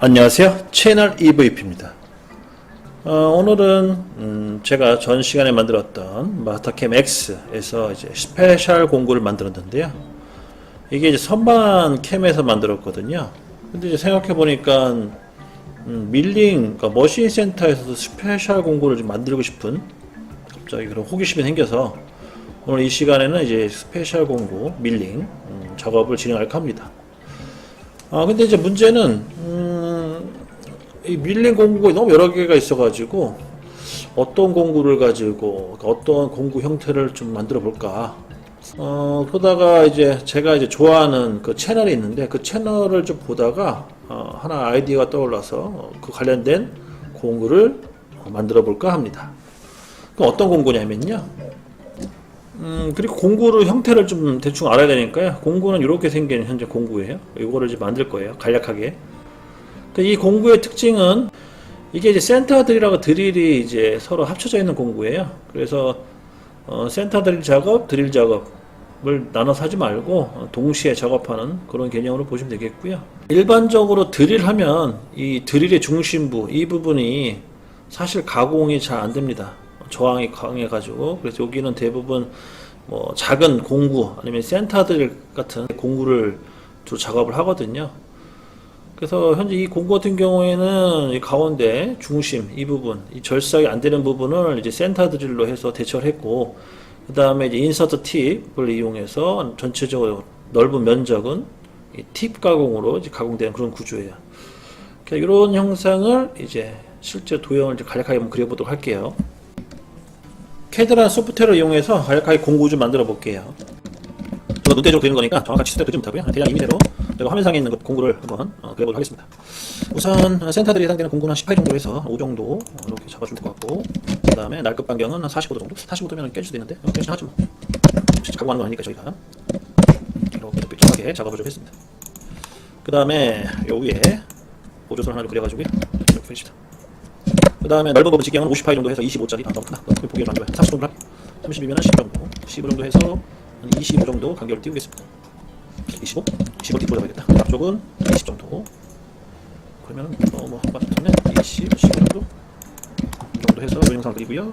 안녕하세요. 채널 EVP입니다. 어, 오늘은 음, 제가 전 시간에 만들었던 마스터캠 X에서 이제 스페셜 공구를 만들었는데요. 이게 이제 선반 캠에서 만들었거든요. 근데 이제 생각해 보니까 음, 밀링, 그러니까 머신 센터에서도 스페셜 공구를 좀 만들고 싶은 갑자기 그런 호기심이 생겨서 오늘 이 시간에는 이제 스페셜 공구 밀링 음, 작업을 진행할까 합니다. 아 근데 이제 문제는 음, 이 밀린 공구가 너무 여러 개가 있어가지고 어떤 공구를 가지고 어떤 공구 형태를 좀 만들어 볼까. 어 그러다가 이제 제가 이제 좋아하는 그 채널이 있는데 그 채널을 좀 보다가 어, 하나 아이디어가 떠올라서 어, 그 관련된 공구를 어, 만들어 볼까 합니다. 그 어떤 공구냐면요. 음, 그리고 공구를 형태를 좀 대충 알아야 되니까요. 공구는 이렇게 생긴 현재 공구예요. 이거를 이제 만들 거예요. 간략하게. 근데 이 공구의 특징은 이게 이제 센터 드릴하고 드릴이 이제 서로 합쳐져 있는 공구예요. 그래서 어, 센터 드릴 작업, 드릴 작업을 나눠서 하지 말고 어, 동시에 작업하는 그런 개념으로 보시면 되겠고요. 일반적으로 드릴하면 이 드릴의 중심부 이 부분이 사실 가공이 잘 안 됩니다. 저항이 강해가지고 그래서 여기는 대부분 뭐 작은 공구 아니면 센터들 같은 공구를 주로 작업을 하거든요. 그래서 현재 이 공구 같은 경우에는 이 가운데 중심 이 부분 이 절삭이 안 되는 부분을 이제 센터 드릴로 해서 대처를 했고 그 다음에 이제 인서트 팁을 이용해서 전체적으로 넓은 면적은 이팁 가공으로 이제 가공되는 그런 구조예요. 이런 형상을 이제 실제 도형을 이제 간략하게 한번 그려보도록 할게요. 캐드라는 소프트웨어를 이용해서 간략하게 공구 좀 만들어 볼게요. 저도 눈대적으로 그리는 거니까 정확한 치수대로 그리지 못하고요. 대략 이미대로 제가 화면상에 있는 것 공구를 한번 어, 그려보도록 하겠습니다. 우선 센터들이 예상되는 공구는 한18 정도 해서 5 정도 이렇게 될것 같고 그 다음에 날급 반경은 한 45도 정도? 45도면 깨질 수도 있는데 어, 깨지긴 하지 뭐. 진짜 가공하는 거 아니니까 저희가 이렇게 삐뚤하게 작업을 좀 했습니다. 그 다음에 요 위에 보조선 하나 좀 그려가지고요. 이렇게 그립시다. 그 다음에 넓은 부분 직경은 58 정도 해서 25짜리 아 너무 크다 너무 보기가 안 좋아요 30 정도 할게요 30이면 10 정도 15 정도 해서 한25 정도 간격을 띄우겠습니다. 25? 25 뒷으로 잡아야겠다. 앞쪽은 20 정도. 그러면 너무 한 바탕에 20, 15 정도? 이 정도 해서 이 영상을 그리고요.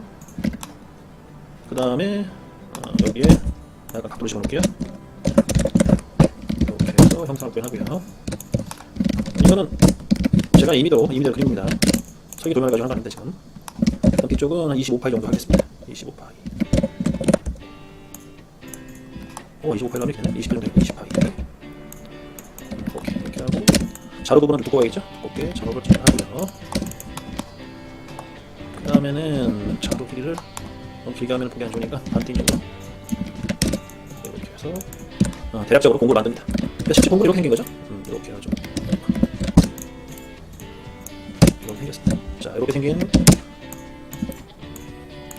그 다음에 어, 여기에 약간 각도를 집어넣을게요. 이렇게 해서 형상을 표현하고요. 이거는 제가 임의대로 임의대로 그립니다. 설계 도면을 가지고 하는 건데 지금. 그럼 뒤쪽은 한 25파이 정도 하겠습니다. 25파이 오 25파이 하면 되네. 20 정도 20파이 오케이 이렇게 하고. 자로 부분은 좀 두꺼워야겠죠? 두껍게 작업을 잘 하고요. 그 다음에는 자로 길이를 너무 길게 하면 보기 안 좋으니까 반띵 정도 이렇게 해서 어, 대략적으로 공구를 만듭니다. 실제 공구 이렇게 생긴 거죠? 음, 이렇게 하죠. 이렇게 생겼습니다. 자, 이렇게 생긴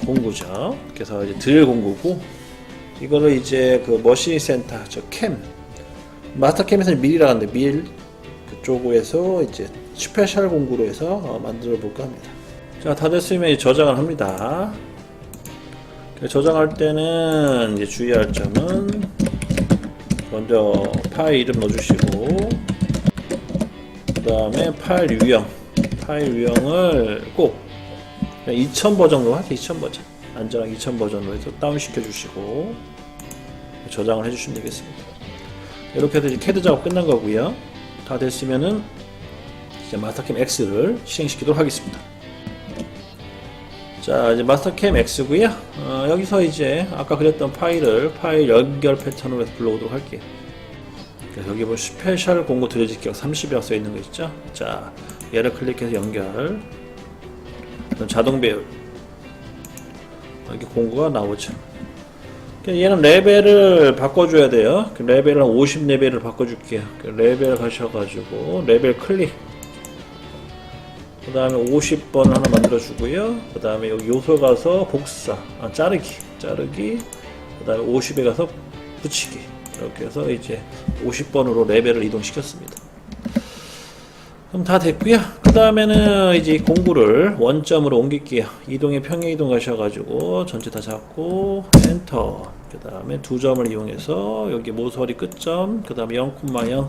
공구죠. 그래서 이제 드릴 공구고, 이거를 이제 그 머신 센터, 저 캠, 마스터 캠에서는 밀이라 하는데, 밀 그쪽에서 이제 스페셜 공구로 해서 어, 만들어 볼까 합니다. 자, 다 됐으면 저장을 합니다. 그 저장할 때는 이제 주의할 점은, 먼저 파일 이름 넣어주시고, 그 다음에 파일 유형. 파일 유형을 꼭 2000 버전으로 하세요. 2000 버전. 안전하게 2000 버전으로 해서 다운 시켜 주시고 저장을 해주시면 되겠습니다. 이렇게 해서 이제 캐드 작업 끝난 거고요. 다 됐으면은 이제 마스터캠 X를 실행시키도록 하겠습니다. 자, 이제 마스터캠 X고요. 어, 여기서 이제 아까 그렸던 파일을 파일 연결 패턴으로 해서 불러오도록 할게요. 여기 보면 스페셜 공고 들여짓기가 30이라고 써 있는 거 있죠? 자, 얘를 클릭해서 연결. 자동 배열. 여기 공구가 나오죠. 그러니까 얘는 레벨을 바꿔줘야 돼요. 그 레벨은 50 레벨을 바꿔줄게요. 그 레벨 가셔가지고 레벨 클릭. 그 다음에 50번 하나 만들어주고요. 그 다음에 여기 요소 가서 복사, 아, 자르기, 자르기. 그 다음에 50에 가서 붙이기. 이렇게 해서 이제 50번으로 레벨을 이동시켰습니다. 그럼 다 됐고요. 그 다음에는 이제 공구를 원점으로 옮길게요. 이동에 평행 이동 가셔가지고 전체 다 잡고 엔터. 그 다음에 두 점을 이용해서 여기 모서리 끝점. 그 다음에 0,0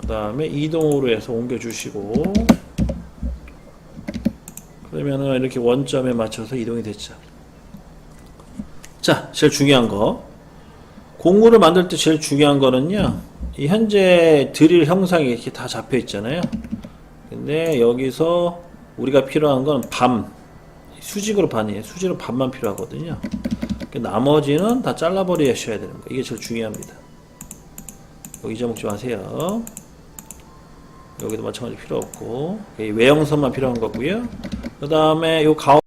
그 다음에 이동으로 해서 옮겨주시고 그러면은 이렇게 원점에 맞춰서 이동이 됐죠. 자, 제일 중요한 거. 공구를 만들 때 제일 중요한 거는요. 이 현재 드릴 형상이 이렇게 다 잡혀 있잖아요. 근데 여기서 우리가 필요한 건 밤. 수직으로 반이에요. 수직으로 반만 필요하거든요. 그 나머지는 다 잘라버리셔야 되는 거. 이게 제일 중요합니다. 여기 잊어먹지 마세요. 여기도 마찬가지 필요 없고, 이 외형선만 필요한 거고요. 그 다음에 요 가운데